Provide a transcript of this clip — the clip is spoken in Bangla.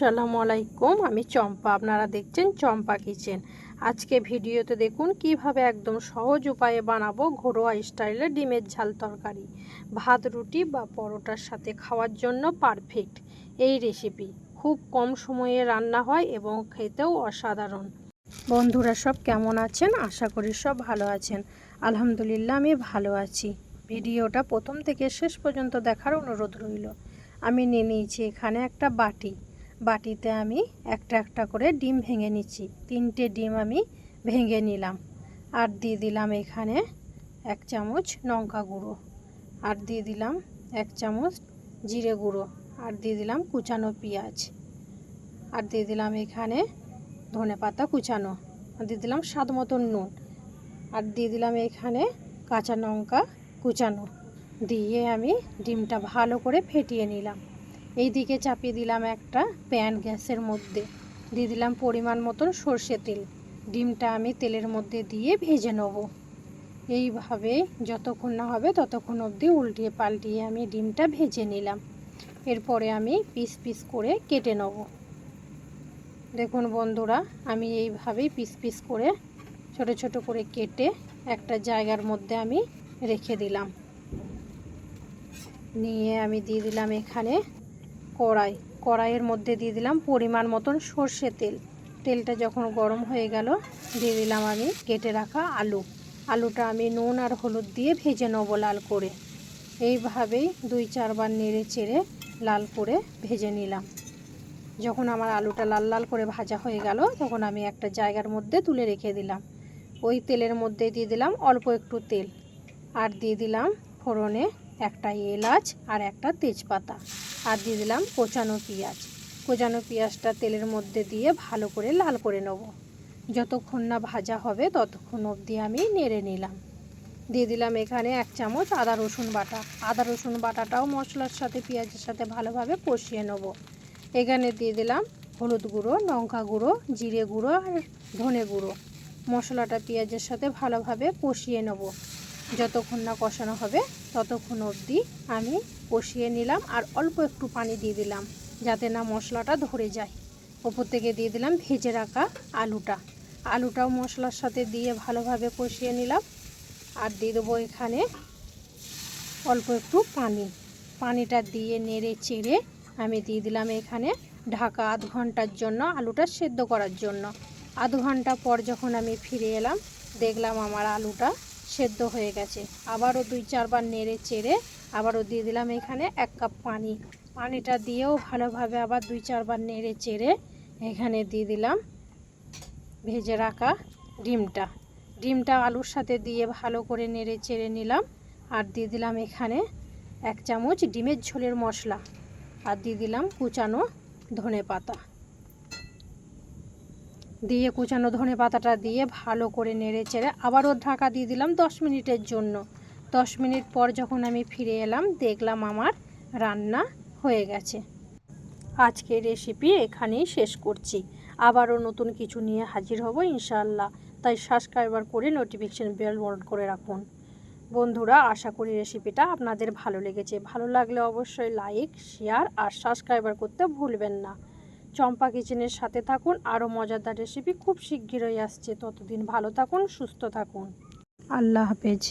আসসালামু আলাইকুম, আমি চম্পা। আপনারা দেখছেন চম্পা কিচেন। আজকে ভিডিওতে দেখুন কীভাবে একদম সহজ উপায়ে বানাবো ঘরোয়া স্টাইলে ডিমের ঝাল তরকারি, ভাত, রুটি বা পরোটার সাথে খাওয়ার জন্য পারফেক্ট। এই রেসিপি খুব কম সময়ে রান্না হয় এবং খেতেও অসাধারণ। বন্ধুরা সব কেমন আছেন? আশা করি সব ভালো আছেন। আলহামদুলিল্লাহ, আমি ভালো আছি। ভিডিওটা প্রথম থেকে শেষ পর্যন্ত দেখার অনুরোধ রইল। আমি নিয়ে নিয়েছি এখানে একটা বাটি। বাটিতে আমি একটা একটা করে ডিম ভেঙে নিচ্ছি। তিনটে ডিম আমি ভেঙে নিলাম। আর দিয়ে দিলাম এখানে এক চামচ লঙ্কা গুঁড়ো। আর দিয়ে দিলাম এক চামচ জিরে গুঁড়ো। আর দিয়ে দিলাম কুচানো পেঁয়াজ। আর দিয়ে দিলাম এখানে ধনে পাতা কুচানো। আর দিয়ে দিলাম স্বাদ মতন নুন। আর দিয়ে দিলাম এখানে কাঁচা লঙ্কা কুচানো। দিয়ে আমি ডিমটা ভালো করে ফেটিয়ে নিলাম। এই দিকে চাপিয়ে দিলাম একটা প্যান গ্যাসের মধ্যে। দিয়ে দিলাম পরিমাণ মতন সর্ষে তেল। ডিমটা আমি তেলের মধ্যে দিয়ে ভেজে নেব। এইভাবে যতক্ষণ না হবে ততক্ষণ অবধি উল্টিয়ে পাল্টিয়ে আমি ডিমটা ভেজে নিলাম। এরপরে আমি পিস পিস করে কেটে নেব। দেখুন বন্ধুরা, আমি এইভাবেই পিস পিস করে ছোট ছোট করে কেটে একটা জায়গার মধ্যে আমি রেখে দিলাম। নিয়ে আমি দিয়ে দিলাম এখানে কড়াই। কড়াইয়ের মধ্যে দিয়ে দিলাম পরিমাণ মতন সর্ষে তেল। তেলটা যখন গরম হয়ে গেল, দিয়ে দিলাম আমি কেটে রাখা আলু। আলুটা আমি নুন আর হলুদ দিয়ে ভেজে নেব লাল করে। এইভাবেই দুই চারবার নেড়ে চেড়ে লাল করে ভেজে নিলাম। যখন আমার আলুটা লাল লাল করে ভাজা হয়ে গেল, তখন আমি একটা জায়গার মধ্যে তুলে রেখে দিলাম। ওই তেলের মধ্যে দিয়ে দিলাম অল্প একটু তেল। আর দিয়ে দিলাম ফোড়নে একটা এলাচ আর একটা তেজপাতা। আর দিয়ে দিলাম কোচানো পেঁয়াজ। কোচানো পেঁয়াজটা তেলের মধ্যে দিয়ে ভালো করে লাল করে নেব। যতক্ষণ না ভাজা হবে, ততক্ষণ অবধি আমি নেড়ে নিলাম। দিয়ে দিলাম এখানে এক চামচ আদা রসুন বাটা। আদা রসুন বাটাটাও মশলার সাথে, পেঁয়াজের সাথে ভালোভাবে কষিয়ে নেব। এখানে দিয়ে দিলাম হলুদ গুঁড়ো, লঙ্কা গুঁড়ো, জিরে গুঁড়ো আর ধনে গুঁড়ো। মশলাটা পেঁয়াজের সাথে ভালোভাবে কষিয়ে নেব। যতক্ষণ না কষানো হবে, ততক্ষণ অবধি আমি কষিয়ে নিলাম আর অল্প একটু পানি দিয়ে দিলাম, যাতে না মশলাটা ধরে যায়। ওপর থেকে দিয়ে দিলাম ভেজে রাখা আলুটা। আলুটাও মশলার সাথে দিয়ে ভালোভাবে কষিয়ে নিলাম আর দিয়ে দেবো এখানে অল্প একটু পানি। পানিটা দিয়ে নেড়ে চেড়ে আমি দিয়ে দিলাম এখানে ঢাকা আধ ঘণ্টার জন্য আলুটা সেদ্ধ করার জন্য। আধ ঘণ্টা পর যখন আমি ফিরে এলাম, দেখলাম আমার আলুটা সেদ্ধ হয়ে গেছে। আবারও দুই, চারবার নেড়ে চেড়ে আবারও দিয়ে দিলাম এখানে এক কাপ পানি। পানিটা দিয়েও ভালোভাবে আবার দুই, চারবার নেড়ে চেড়ে এখানে দিয়ে দিলাম ভেজে রাখা ডিমটা। ডিমটা আলুর সাথে দিয়ে ভালো করে নেড়ে চেড়ে নিলাম আর দিয়ে দিলাম এখানে এক চামচ ডিমের ঝোলের মশলা। আর দিয়ে দিলাম কুচানো ধনে পাতা। দিয়ে কুচানো ধনে পাতাটা দিয়ে ভালো করে নেড়ে চেড়ে আবারও ঢাকা দিয়ে দিলাম দশ মিনিটের জন্য। দশ মিনিট পর যখন আমি ফিরে এলাম, দেখলাম আমার রান্না হয়ে গেছে। আজকের রেসিপি এখানেই শেষ করছি। আবারও নতুন কিছু নিয়ে হাজির হব ইনশাল্লাহ তাই সাবস্ক্রাইবার করে নোটিফিকেশান বেল অন করে রাখুন। বন্ধুরা, আশা করি রেসিপিটা আপনাদের ভালো লেগেছে। ভালো লাগলে অবশ্যই লাইক শেয়ার আর সাবস্ক্রাইবার করতে ভুলবেন না। চম্পা কিচেনের সাথে থাকুন। আরও মজাদার রেসিপি খুব শিগগিরই আসছে। ততদিন ভালো থাকুন, সুস্থ থাকুন। আল্লাহ হাফেজ।